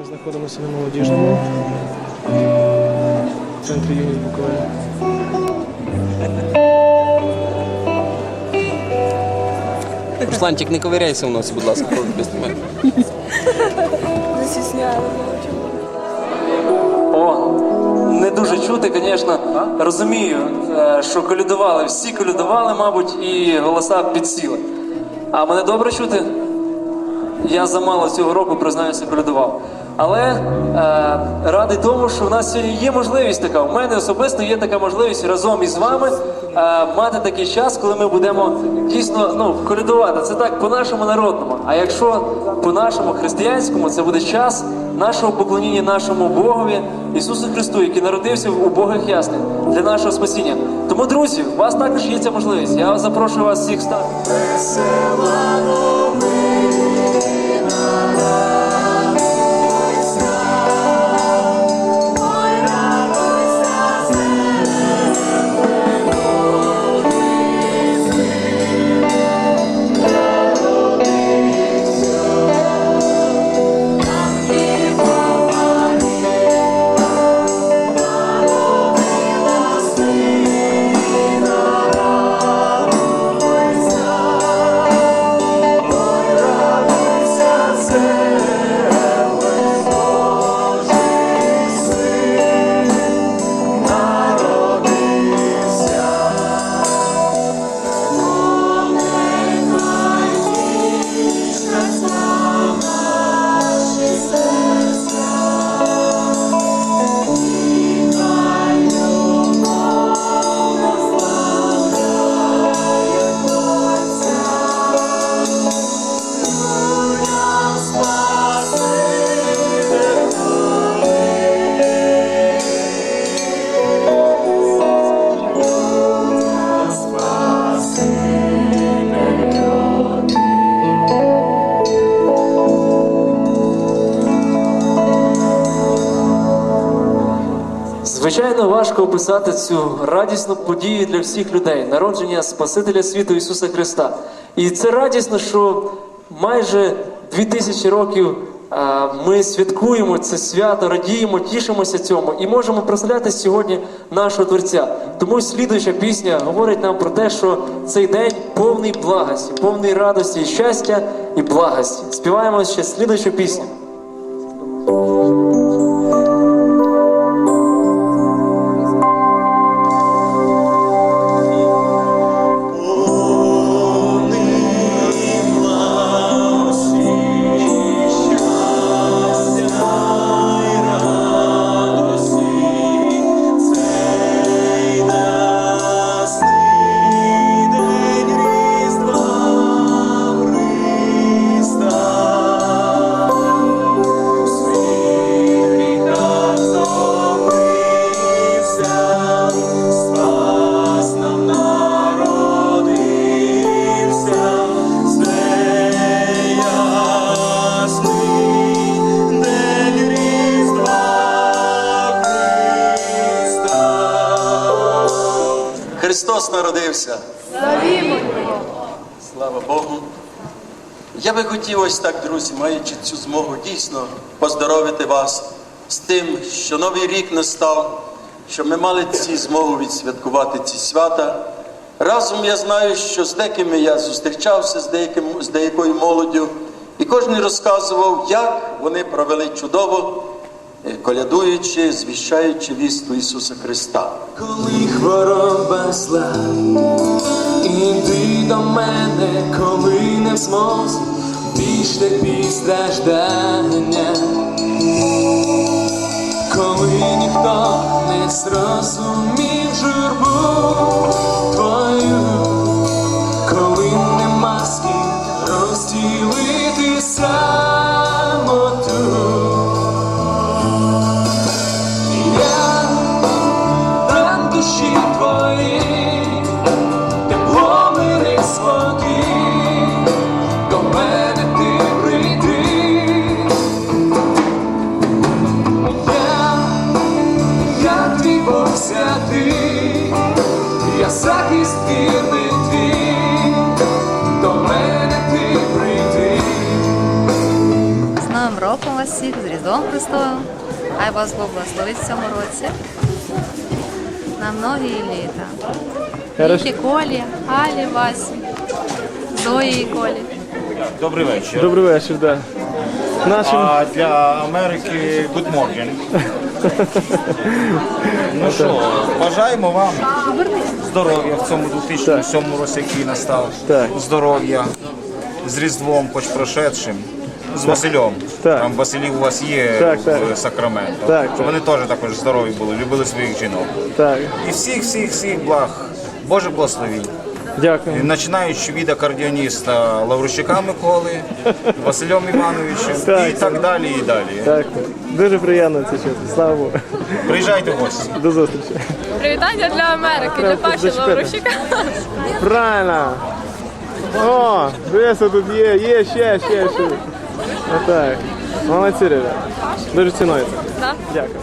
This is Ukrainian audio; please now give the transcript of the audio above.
Ми знаходимося на молодіжному центрі юність Буковини. Русланчик, не ковиряйся в носі, будь ласка, коли тебе знімають. О, не дуже чути, звісно. Розумію, е, що колядували, всі колядували, мабуть, і голоса підсіли. А мене добре чути? Я замало цього року, признаюся, колядував. Але е, радий тому, що в нас сьогодні є можливість така. У мене особисто є така можливість разом із вами е, мати такий час, коли ми будемо дійсно ну, колядувати. Це так по-нашому народному. А якщо по-нашому християнському, це буде час нашого поклоніння нашому Богові Ісусу Христу, який народився у Богах ясних для нашого спасіння. Тому, друзі, у вас також є ця можливість. Я запрошую вас всіх стати. Звичайно, важко описати цю радісну подію для всіх людей народження Спасителя світу Ісуса Христа. І це радісно, що майже 2000 років а, ми святкуємо це свято, радіємо, тішимося цьому і можемо прославляти сьогодні нашого Творця. Тому слідуюча пісня говорить нам про те, що цей день повний благості, повний радості, і щастя і благості. Співаємо ще слідуючу пісню. Христос народився. Слава Богу. Я би хотів ось так, друзі, маючи цю змогу дійсно поздоровити вас з тим, що новий рік настав, щоб ми мали ці змогу відсвяткувати ці свята. Разом я знаю, що з деякими я зустрічався з, деяким, з деякою молоддю, і кожен розказував, як вони провели чудово, колядуючи, звіщаючи вісту Ісуса Христа. Коли хвороба зла, іди до мене, коли не в змозі, більш терпіть страждання, коли ніхто не зрозумів журбу твою, роком вас всіх, з Різдвом Христовим. Хай вас Бог благословить в цьому році. На многі літа. Віки Колі, Алі, Васі, Зої і Колі. Добрий вечір. Добрий вечір, да. Нашим А для Америки good morning. ну що, бажаємо вам здоров'я в цьому 2007 році, який настав. Так. Здоров'я з Різдвом, хоч прошедшим. З Василем. Так. Там Василів у вас є Так, в. Сакраменто. Так, Щоб так. вони теж також здорові були, любили своїх жінок. так. І всіх, всіх, всіх благ. Боже благословінь. Дякую. Починаючи від акордіоніста Лаврущика Миколи, Василем Івановичем Так, і так далі, і далі. Так. Дуже приємно це чути. Слава Богу. Приїжджайте в гості. До зустрічі. Привітання для Америки, для Треба Паші зачепити. Лаврущика. Правильно. О, весело тут є, є, ще, ще, ще. Отак. Молодці, ребята. Дуже цінується. Да. Дякую.